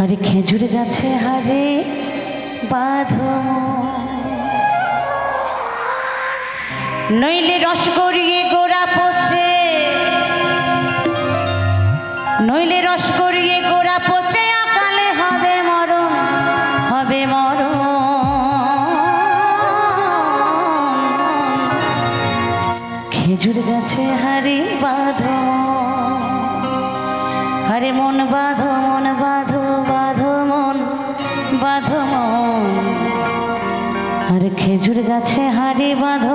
আরে খেজুর গাছে হারে বাঁধম নইলে রস করিয়ে গোড়া পচে নইলে রস করিয়ে গোড়া পচে জুড়ে গেছে হারে বাঁধ। হারে মন বাঁধ মন বাঁধ বাঁধ মন বাঁধ মন। আর খেজুর গাছে হারে বাঁধ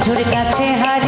বন্ধুর কাছে হার